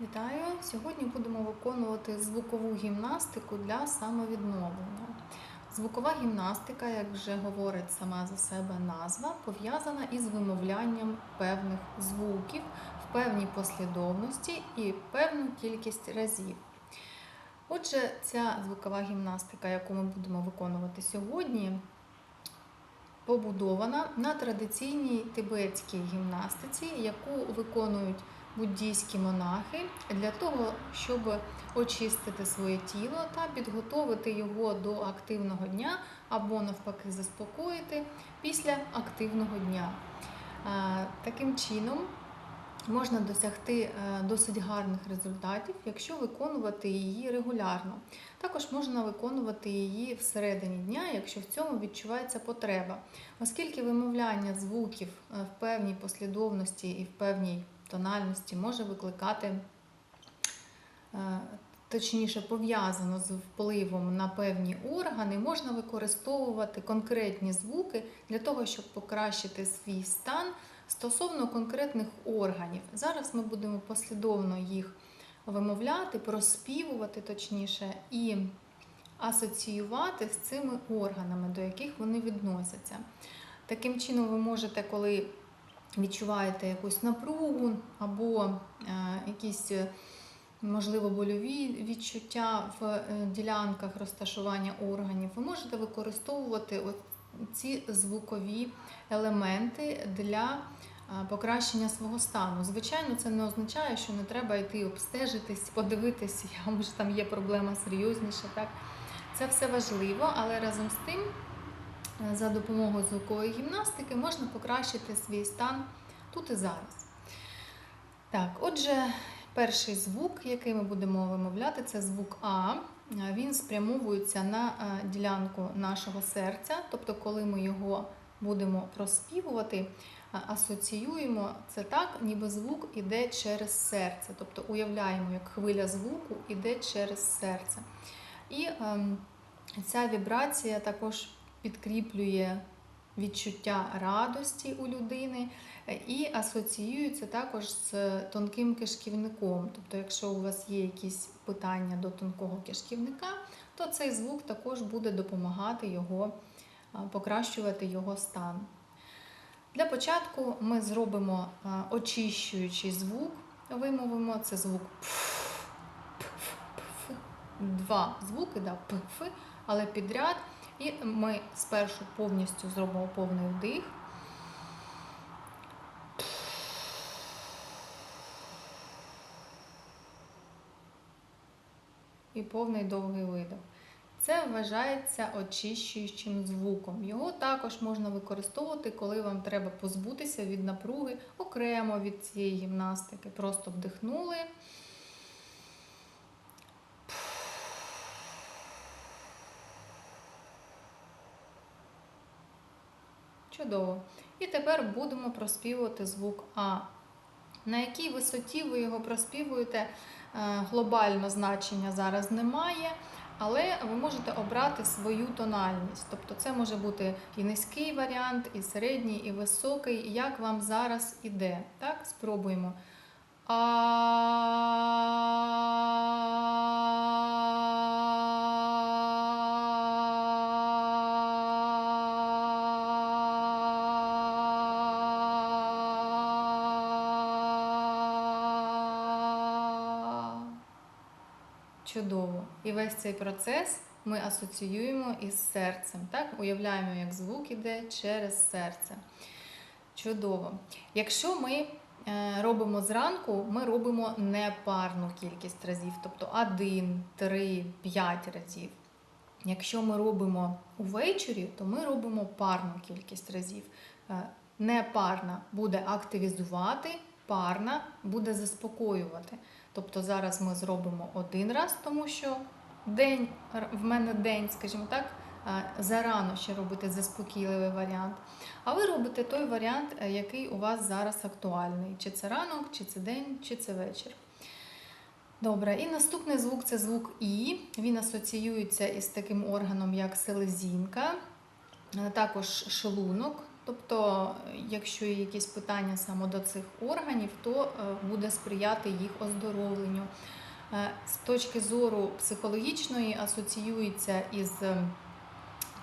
Вітаю! Сьогодні будемо виконувати звукову гімнастику для самовідновлення. Звукова гімнастика, як вже говорить сама за себе назва, пов'язана із вимовлянням певних звуків в певній послідовності і певну кількість разів. Отже, ця звукова гімнастика, яку ми будемо виконувати сьогодні, побудована на традиційній тибетській гімнастиці, яку виконують буддійські монахи для того, щоб очистити своє тіло та підготовити його до активного дня або навпаки заспокоїти після активного дня. Е, Таким чином можна досягти е, досить гарних результатів, якщо виконувати її регулярно. Також можна виконувати її всередині дня, якщо в цьому відчувається потреба, оскільки вимовляння звуків е, в певній послідовності і в певній тональності може викликати, е, точніше, пов'язано з впливом на певні органи, можна використовувати конкретні звуки для того, щоб покращити свій стан стосовно конкретних органів. Зараз ми будемо послідовно їх вимовляти, проспівувати точніше, і асоціювати з цими органами, до яких вони відносяться. Таким чином, ви можете, коли відчуваєте якусь напругу або е, якісь, е, можливо, больові відчуття в е, ділянках розташування органів, ви можете використовувати ці звукові елементи для покращення свого стану. Звичайно, це не означає, що не треба йти обстежитись, подивитись, а може там є проблема серйозніша. Так? Це все важливо, але разом з тим Е, за допомогою звукової гімнастики можна покращити свій стан тут і зараз. Так, отже, перший звук, який ми будемо вимовляти, це звук А. Е, Він спрямовується на е, ділянку нашого серця, тобто, коли ми його будемо проспівувати, асоціюємо це так, ніби звук іде через серце. Тобто уявляємо, як хвиля звуку іде через серце. І ем, ця вібрація також підкріплює відчуття радості у людини і асоціюється також з тонким кишківником. Тобто, якщо у вас є якісь питання до тонкого кишківника, то цей звук також буде допомагати його покращувати його стан. Для початку ми зробимо очищуючий звук, вимовимо це звук пф, пф, пф. Два звуки, да, пф, але підряд. І ми спершу повністю зробимо повний вдих. І повний довгий видих. Це вважається очищуючим звуком. Його також можна використовувати, коли вам треба позбутися від напруги окремо від цієї гімнастики. Просто вдихнули. Чудово. І тепер будемо проспівувати звук А. На якій висоті ви його проспівуєте, е, глобально значення зараз немає, але ви можете обрати свою тональність. Тобто це може бути і низький варіант, і середній, і високий, як вам зараз іде. Так, спробуємо. Чудово. Цей процес ми асоціюємо із серцем. Так? Уявляємо, як звук іде через серце. Чудово. Якщо ми е, робимо зранку, ми робимо непарну кількість разів, тобто 1, 3, 5 разів. Якщо ми робимо увечері, то ми робимо парну кількість разів. Е, Непарна буде активізувати, парна буде заспокоювати. Тобто зараз ми зробимо один раз, тому що день в мене день, скажімо так, зарано ще робити заспокійливий варіант. А ви робите той варіант, е, який у вас зараз актуальний. Чи це ранок, чи це день, чи це вечір. Добре, і наступний звук це звук І. Він асоціюється із таким органом, як селезінка, також шлунок, Тобто, якщо є якісь питання саме до цих органів, то е, буде сприяти їх оздоровленню. Е, З точки зору психологічної асоціюється із е,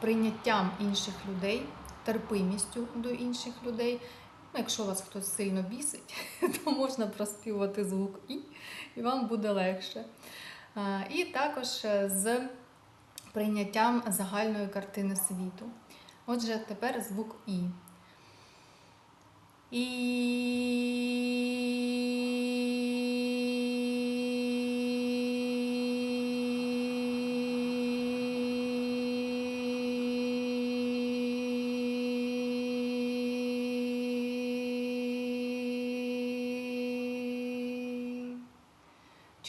прийняттям інших людей, терпимістю до інших людей. Ну, Якщо вас хтось сильно бісить, то можна проспівати звук І, і вам буде легше. Е, І також е, з прийняттям загальної картини світу. Отже, тепер звук І. І.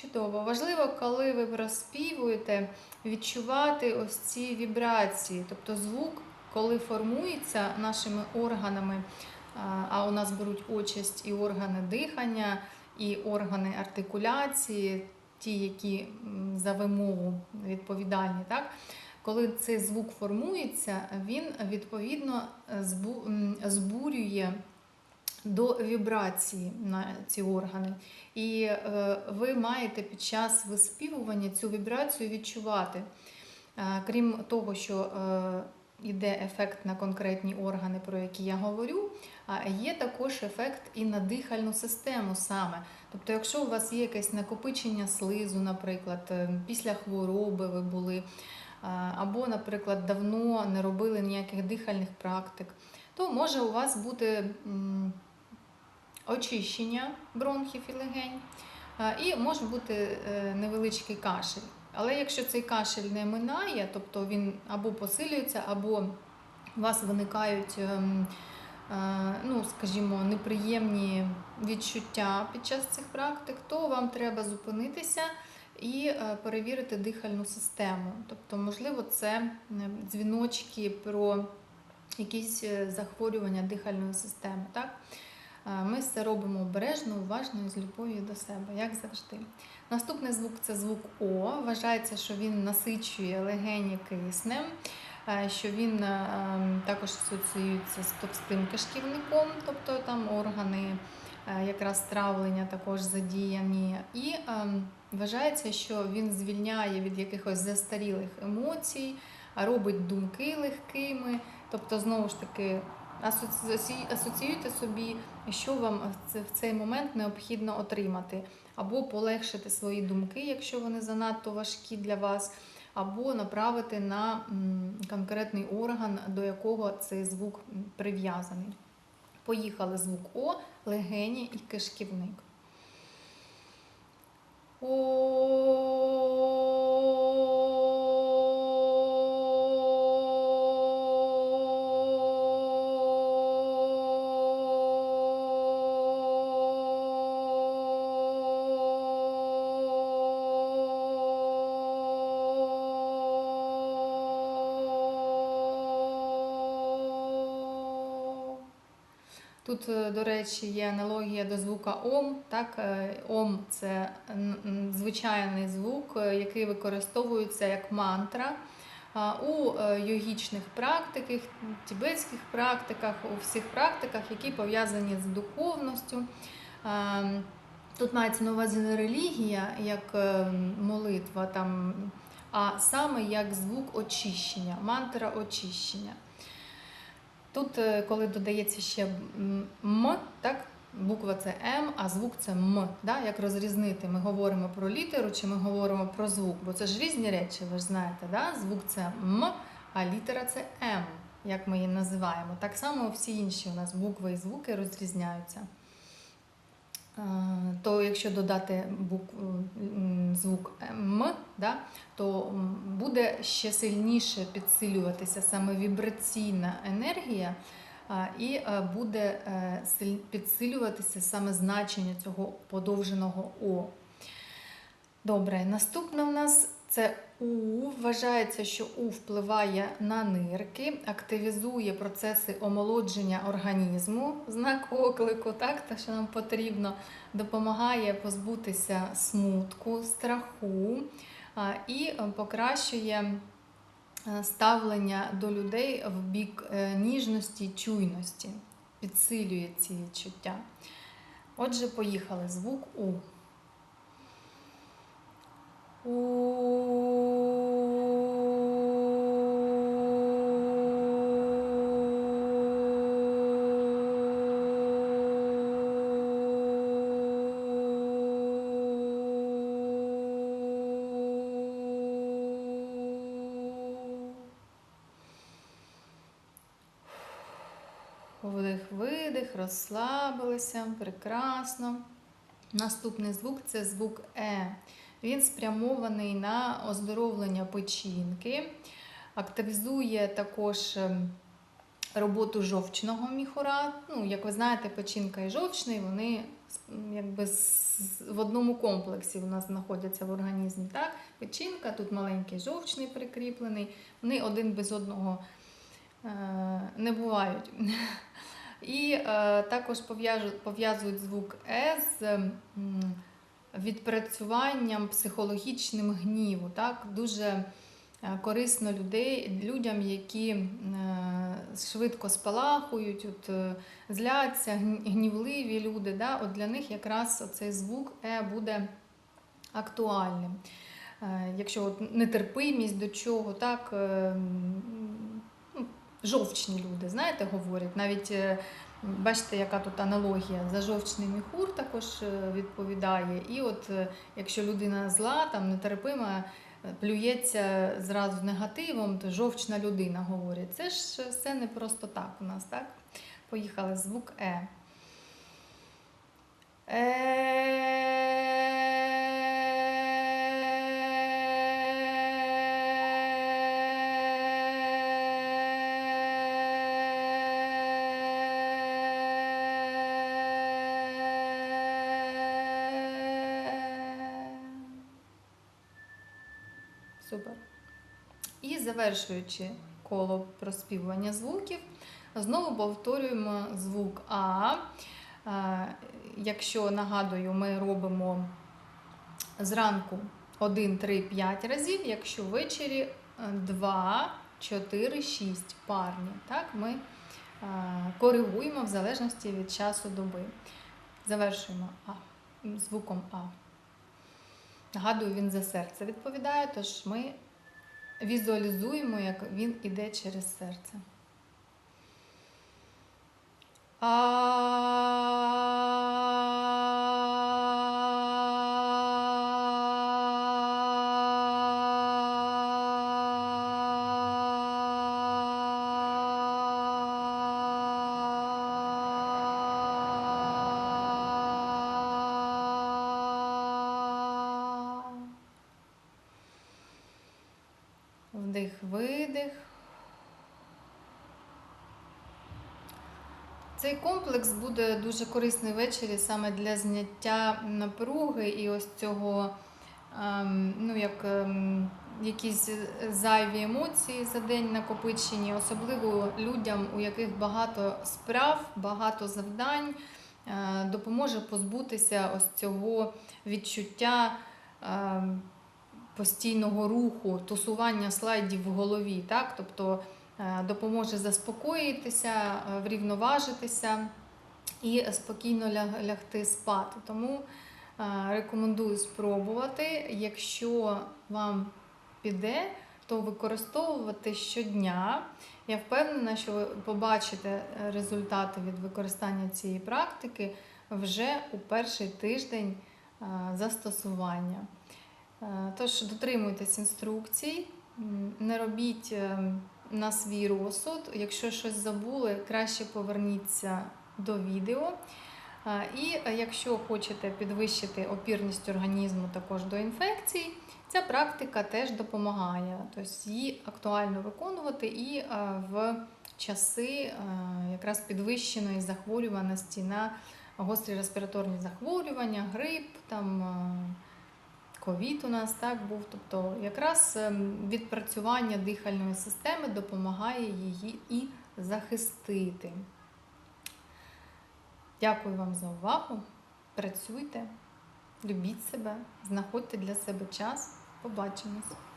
Чудово. Важливо, коли ви проспівуєте, відчувати ось ці вібрації. Тобто звук, коли формується нашими органами, а- у нас беруть участь і органи дихання, і органи артикуляції, ті, які за вимову відповідальні, так? Коли цей звук формується, він відповідно збурює до вібрації на ці органи. І е, ви маєте під час виспівування цю вібрацію відчувати. Е, крім того, що е, йде ефект на конкретні органи, про які я говорю, є також ефект і на дихальну систему саме. Тобто, якщо у вас є якесь накопичення слизу, наприклад, після хвороби ви були, або, наприклад, давно не робили ніяких дихальних практик, то може у вас бути очищення бронхів і легень, і може бути е, невеличкий кашель. Але якщо цей кашель не минає, тобто він або посилюється, або у вас виникають, ем, е, ну, скажімо, неприємні відчуття під час цих практик, то вам треба зупинитися і е, перевірити дихальну систему. Тобто, можливо, це дзвіночки про якісь захворювання дихальної системи. Так? Е, Ми це робимо обережно, уважно і з любов'ю до себе, як завжди. Наступний звук це звук О. Вважається, що він насичує легені киснем, е, що він е, ем, також асоціюється з товстим кишківником, тобто там органи якраз травлення також задіяні. І ем, вважається, що він звільняє від якихось застарілих емоцій, робить думки легкими. Тобто, знову ж таки, асоці- асоціюйте собі, що вам в цей момент необхідно отримати, або полегшити свої думки, якщо вони занадто важкі для вас, або направити на конкретний орган, до якого цей звук прив'язаний. Поїхали звук О, легені і кишківник. Тут, е, до речі, є аналогія до звука Ом. Так, е, Ом це звичайний звук, е, який використовується як мантра. У йогічних практиках, тібетських практиках, у всіх практиках, які пов'язані з духовністю. Тут мається на увазі не релігія як молитва, там, а саме як звук очищення, мантра очищення. Тут, е, коли додається ще м, так, буква це М, а звук це М. Да? Як розрізнити? Ми говоримо про літеру чи ми говоримо про звук? Бо це ж різні речі, ви ж знаєте. Да? Звук це М, а літера це М, як ми її називаємо. Так само всі інші у нас букви і звуки розрізняються. Е, То якщо додати звук М, да, то буде ще сильніше підсилюватися саме вібраційна енергія, і е, буде е, підсилюватися саме значення цього подовженого О. Добре, наступне в нас це У. Вважається, що У впливає на нирки, активізує процеси омолодження організму, знак оклику, так, те, що нам потрібно, допомагає позбутися смутку, страху і покращує е, ставлення до людей в бік е, ніжності, чуйності, підсилює ці відчуття. Отже, поїхали. Звук У. Вдих, видих, розслабилися, прекрасно. Наступний звук це звук Е. Він спрямований на оздоровлення печінки, активізує також ем, роботу жовчного міхура. Ну, як ви знаєте, печінка і жовчний, вони якби в одному комплексі у нас знаходяться в організмі. Так? Печінка, тут маленький жовчний прикріплений, вони один без одного е, не бувають. І е, також пов'язують звук Е з відпрацюванням психологічним гніву. Так? Дуже е, корисно людей, людям, які е, швидко спалахують, от, е, зляться, гнівливі люди. Да? От для них якраз цей звук Е буде актуальним. Якщо от нетерпимість до чого, так, е, м, ну, жовчні люди, знаєте, говорять. Навіть бачите, яка тут аналогія. За жовчний міхур також е, відповідає. І от е, якщо людина зла, там нетерпима, е, плюється зразу негативом, то жовчна людина говорить. Це ж все не просто так у нас, так? Поїхали. Звук Е. Супер. І завершуючи коло проспівування звуків, знову повторюємо звук А. Е, Якщо нагадую, ми робимо зранку 1, 3, 5 разів, якщо ввечері 2, 4, 6 парні. Так, ми е, коригуємо в залежності від часу доби. Завершуємо А звуком А. Нагадую, він за серце відповідає, тож ми візуалізуємо, як він іде через серце. А. Вдих, видих. Цей комплекс буде дуже корисний ввечері саме для зняття напруги і ось цього, ем, ну як ем, якісь зайві емоції за день накопичені, особливо людям, у яких багато справ, багато завдань, е, допоможе позбутися ось цього відчуття. Постійного руху, тусування слайдів в голові, так? тобто е, допоможе заспокоїтися, е, врівноважитися і спокійно лягти спати. Тому е, рекомендую спробувати. Якщо вам піде, то використовувати щодня. Я впевнена, що ви побачите результати від використання цієї практики вже у перший тиждень застосування. Е, Тож дотримуйтесь інструкцій, не робіть е, на свій розсуд. Якщо щось забули, краще поверніться до відео. Е, І якщо хочете підвищити опірність організму також до інфекцій, ця практика теж допомагає. Тобто її актуально виконувати і в часи якраз підвищеної захворюваності на гострі респіраторні захворювання, грип, там. Ковід у нас так був. Тобто, якраз ем, відпрацювання дихальної системи допомагає її і захистити. Дякую вам за увагу. Працюйте, любіть себе, знаходьте для себе час. Побачимось!